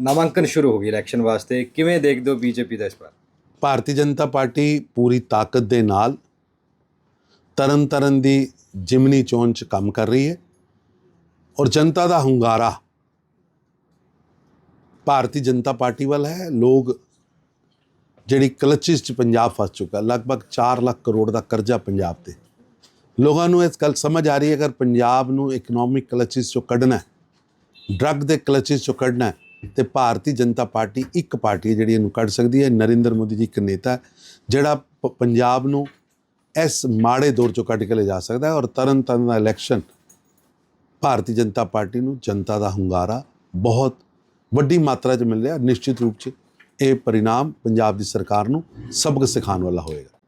ਨਾਮਾਂਕਨ ਸ਼ੁਰੂ ਹੋ ਗਈ ਇਲੈਕਸ਼ਨ ਵਾਸਤੇ। ਕਿਵੇਂ ਦੇਖਦੇ ਹੋ ਬੀਜੇਪੀ ਦਾ ਇਸ ਵਾਰ? ਭਾਰਤੀ ਜਨਤਾ ਪਾਰਟੀ ਪੂਰੀ ਤਾਕਤ ਦੇ ਨਾਲ ਤਰਨ ਤਰਨ ਦੀ ਜਿਮਨੀ ਚੋਣ ਚ ਕੰਮ ਕਰ ਰਹੀ ਹੈ ਔਰ ਜਨਤਾ ਦਾ ਹੁੰਗਾਰਾ ਭਾਰਤੀ ਜਨਤਾ ਪਾਰਟੀ ਵੱਲ ਹੈ। ਲੋਕ ਜਿਹੜੀ ਕਲਚਿਸ ਚ ਪੰਜਾਬ ਫਸ ਚੁੱਕਾ, ਲਗਭਗ 4 ਲੱਖ ਕਰੋੜ ਦਾ ਕਰਜ਼ਾ ਪੰਜਾਬ ਤੇ। ਲੋਕਾਂ ਨੂੰ ਇਸ ਗੱਲ ਸਮਝ ਆ ਰਹੀ ਹੈ ਅਗਰ ਪੰਜਾਬ ਨੂੰ ਇਕਨੋਮਿਕ ਕਲਚਿਸ ਚੋਂ ਕੱਢਣਾ ਹੈ ਡਰੱਗ ਦੇ ਕਲਚਿਸ ਚੋਂ ਕੱਢਣਾ ਹੈ ਤੇ ਭਾਰਤੀ ਜਨਤਾ ਪਾਰਟੀ ਇੱਕ ਪਾਰਟੀ ਹੈ ਜਿਹੜੀ ਇਹਨੂੰ ਕੱਢ ਸਕਦੀ ਹੈ। ਨਰਿੰਦਰ ਮੋਦੀ ਜੀ ਇੱਕ ਨੇਤਾ ਜਿਹੜਾ ਪ- ਪੰਜਾਬ ਨੂੰ ਇਸ ਮਾੜੇ ਦੌਰ ਚੋਂ ਕੱਢ ਕੇ ਲੈ ਜਾ ਸਕਦਾ ਹੈ ਔਰ ਤਰਨ ਤਾਰਨ ਦਾ ਇਲੈਕਸ਼ਨ ਭਾਰਤੀ ਜਨਤਾ ਪਾਰਟੀ ਨੂੰ ਜਨਤਾ ਦਾ ਹੁੰਗਾਰਾ ਬਹੁਤ ਵੱਡੀ ਮਾਤਰਾ 'ਚ ਮਿਲ ਰਿਹਾ ਨਿਸ਼ਚਿਤ ਰੂਪ 'ਚ ਇਹ ਪਰਿਣਾਮ ਪੰਜਾਬ ਦੀ ਸਰਕਾਰ ਨੂੰ ਸਬਕ ਸਿਖਾਉਣ ਵਾਲਾ ਹੋਏਗਾ।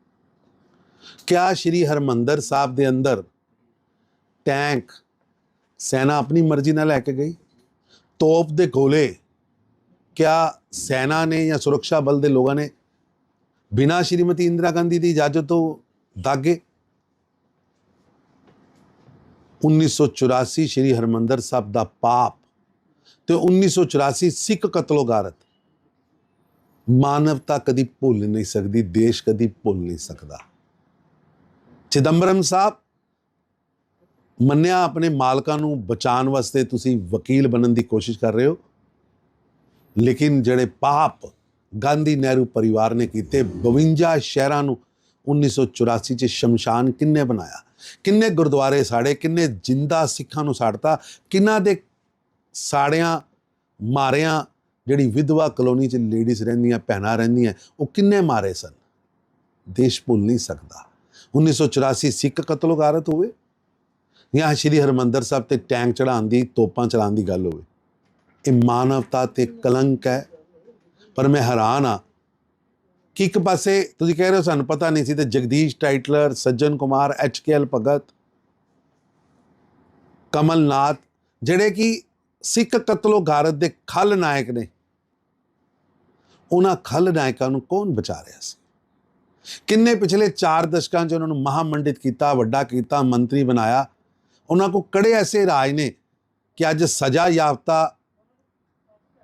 ਕਿਆ ਸ਼੍ਰੀ ਹਰਮੰਦਰ ਸਾਹਿਬ ਦੇ ਅੰਦਰ ਟੈਂਕ, ਸੈਨਾ ਆਪਣੀ ਮਰਜ਼ੀ ਨਾਲ ਲੈ ਕੇ ਗਈ? ਤੋਪ ਦੇ ਗੋਲੇ ਕਿਆ ਸੈਨਾ ਨੇ ਜਾਂ ਸੁਰੱਖਿਆ ਬਲ ਦੇ ਲੋਕਾਂ ਨੇ ਬਿਨਾਂ ਸ਼੍ਰੀਮਤੀ ਇੰਦਰਾ ਗਾਂਧੀ ਦੀ ਇਜਾਜ਼ਤ ਤੋਂ ਦਾਗੇ? 1984 ਸ਼੍ਰੀ ਹਰਮੰਦਰ ਸਾਹਿਬ ਦਾ ਪਾਪ ਤੇ 1984 ਸਿੱਖ ਕਤਲੋਗਾਰਤ। ਮਾਨਵਤਾ ਕਦੀ ਭੁੱਲ ਨਹੀਂ ਸਕਦੀ, ਦੇਸ਼ ਕਦੀ ਭੁੱਲ ਨਹੀਂ ਸਕਦਾ। ਚਿਦੰਬਰਮ ਸਾਹਿਬ, ਮੰਨਿਆ ਆਪਣੇ ਮਾਲਕਾਂ ਨੂੰ ਬਚਾਉਣ ਵਾਸਤੇ ਤੁਸੀਂ ਵਕੀਲ ਬਣਨ ਦੀ ਕੋਸ਼ਿਸ਼ ਕਰ ਰਹੇ ਹੋ? ਲੇਕਿਨ ਜਿਹੜੇ ਪਾਪ ਗਾਂਧੀ ਨਹਿਰੂ ਪਰਿਵਾਰ ਨੇ ਕੀਤੇ 52 ਸ਼ਹਿਰਾਂ ਨੂੰ 1984 ਚ ਸ਼ਮਸ਼ਾਨ ਕਿੰਨੇ ਬਣਾਇਆ? ਕਿੰਨੇ ਗੁਰਦੁਆਰੇ ਸਾੜੇ, ਕਿੰਨੇ ਜਿੰਦਾ ਸਿੱਖਾਂ ਨੂੰ ਸਾੜਤਾ, ਕਿੰਨਾ ਦੇ ਸਾੜਿਆਂ ਮਾਰਿਆਂ, ਜਿਹੜੀ ਵਿਧਵਾ ਕਲੋਨੀ ਚ ਲੇਡੀਜ਼ ਰਹਿੰਦੀਆਂ, ਭੈਣਾਂ ਰਹਿੰਦੀਆਂ, ਉਹ ਕਿੰਨੇ ਮਾਰੇ ਸਨ? ਦੇਸ਼ ਭੁੱਲ ਨਹੀਂ ਸਕਦਾ। 1984 ਸਿੱਖ ਕਤਲੋਗਾਰਤ ਹੋਵੇ ਜਾਂ ਸ਼੍ਰੀ ਹਰਮੰਦਰ ਸਾਹਿਬ ਤੇ ਟੈਂਕ ਚੜਾਉਣ ਦੀ, ਤੋਪਾਂ ਚਲਾਉਣ ਦੀ ਗੱਲ ਹੋਵੇ? ਇਹ ਮਾਨਵਤਾ ਤੇ ਕਲੰਕ ਹੈ। ਪਰ ਮੈਂ ਹੈਰਾਨ ਆ ਕਿ ਇੱਕ ਪਾਸੇ ਤੁਸੀਂ ਕਹਿ ਰਹੇ ਹੋ ਸਾਨੂੰ ਪਤਾ ਨਹੀਂ ਸੀ ਤੇ Jagdish Tytler, Sajjan Kumar, H K L Bhagat, Kamal Nath, ਜਿਹੜੇ ਕਿ ਸਿੱਖ ਕਤਲੋ ਗਾਰਤ ਦੇ ਖਲ ਨਾਇਕ ਨੇ। ਉਹਨਾਂ ਖਲ ਨਾਇਕਾਂ ਨੂੰ ਕੌਣ ਬਚਾ ਰਿਹਾ ਸੀ? ਕਿੰਨੇ ਪਿਛਲੇ 4 ਦਸ਼ਕਾਂ 'ਚ ਉਹਨਾਂ ਨੂੰ ਮਹਾਮੰਡਿਤ ਕੀਤਾ, ਵੱਡਾ ਕੀਤਾ, ਮੰਤਰੀ ਬਣਾਇਆ। ਉਹਨਾਂ ਕੋ ਕੜੇ ਐਸੇ ਰਾਜ ਨੇ ਕਿ ਅੱਜ ਸਜ਼ਾ ਯਾਫਤਾ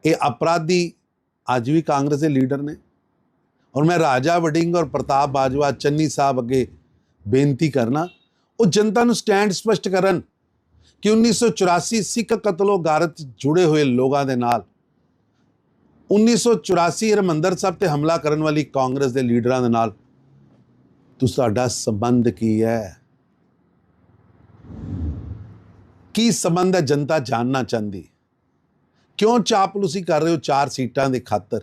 ਇਹ ਅਪਰਾਧੀ ਅੱਜ ਵੀ ਕਾਂਗਰਸ ਦੇ ਲੀਡਰ ਨੇ। ਔਰ ਮੈਂ ਰਾਜਾ ਵਡਿੰਗ ਔਰ ਪ੍ਰਤਾਪ ਬਾਜਵਾ ਚੰਨੀ ਸਾਹਿਬ ਅੱਗੇ ਬੇਨਤੀ ਕਰਨਾ, ਉਹ ਜਨਤਾ ਨੂੰ ਸਟੈਂਡ ਸਪਸ਼ਟ ਕਰਨ ਕਿ 1984 ਸਿੱਖ ਕਤਲੋ ਗਾਰਤ 'ਚ ਜੁੜੇ ਹੋਏ ਲੋਕਾਂ ਦੇ ਨਾਲ 1984 ਹਰਮੰਦਰ ਸਾਹਿਬ ਤੇ ਹਮਲਾ ਕਰਨ ਵਾਲੀ ਕਾਂਗਰਸ ਦੇ ਲੀਡਰਾਂ ਦੇ ਨਾਲ ਤੁਹਾਡਾ ਸੰਬੰਧ ਕੀ ਹੈ? ਕੀ ਸੰਬੰਧ ਹੈ ਜਨਤਾ ਜਾਣਨਾ ਚਾਹੁੰਦੀ? ਕਿਉਂ ਚਾਪਲੂਸੀ ਕਰ ਰਹੇ ਹੋ ਚਾਰ ਸੀਟਾਂ ਦੇ ਖਾਤਰ?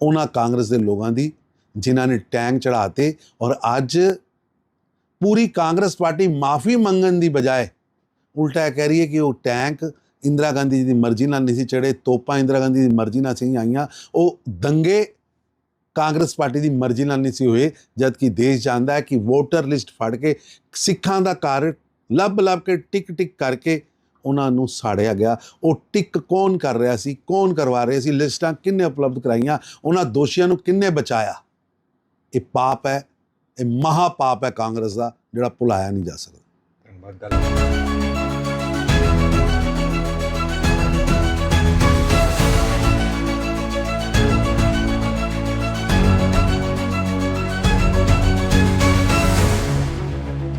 ਉਹਨਾਂ ਕਾਂਗਰਸ ਦੇ ਲੋਕਾਂ ਦੀ, ਜਿਨ੍ਹਾਂ ਨੇ ਟੈਂਕ ਚੜਾਤੇ ਔਰ ਅੱਜ ਪੂਰੀ ਕਾਂਗਰਸ ਪਾਰਟੀ ਮਾਫੀ ਮੰਗਣ ਦੀ ਬਜਾਏ ਉਲਟਾ ਇਹ ਕਹਿ ਰਹੀ ਹੈ ਕਿ ਉਹ ਟੈਂਕ ਇੰਦਰਾ ਗਾਂਧੀ ਜੀ ਦੀ ਮਰਜ਼ੀ ਨਾਲ ਨਹੀਂ ਸੀ ਚੜੇ ਤੋਪਾਂ ਇੰਦਰਾ ਗਾਂਧੀ ਦੀ ਮਰਜ਼ੀ ਨਾਲ ਸੀ ਆਈਆਂ, ਉਹ ਦੰਗੇ ਕਾਂਗਰਸ ਪਾਰਟੀ ਦੀ ਮਰਜ਼ੀ ਨਾਲ ਨਹੀਂ ਸੀ ਹੋਏ ਜਦ ਕਿ ਦੇਸ਼ ਜਾਣਦਾ ਹੈ ਕਿ ਵੋਟਰ ਲਿਸਟ ਫੜ ਕੇ ਸਿੱਖਾਂ ਦਾ ਘਰ ਲੱਭ ਲੱਭ ਕੇ ਟਿਕ ਟਿਕ ਕਰਕੇ ਉਹਨਾਂ ਨੂੰ ਸਾੜਿਆ ਗਿਆ। ਉਹ ਟਿਕ ਕੌਣ ਕਰ ਰਿਹਾ ਸੀ? ਕੌਣ ਕਰਵਾ ਰਿਹਾ ਸੀ? ਲਿਸਟਾਂ ਕਿੰਨੇ ਉਪਲਬਧ ਕਰਾਈਆਂ? ਉਹਨਾਂ ਦੋਸ਼ੀਆਂ ਨੂੰ ਕਿੰਨੇ ਬਚਾਇਆ? ਇਹ ਪਾਪ ਹੈ, ਇਹ ਮਹਾ ਪਾਪ ਹੈ ਕਾਂਗਰਸ ਦਾ, ਜਿਹੜਾ ਭੁਲਾਇਆ ਨਹੀਂ ਜਾ ਸਕਦਾ। ਧੰਨਵਾਦ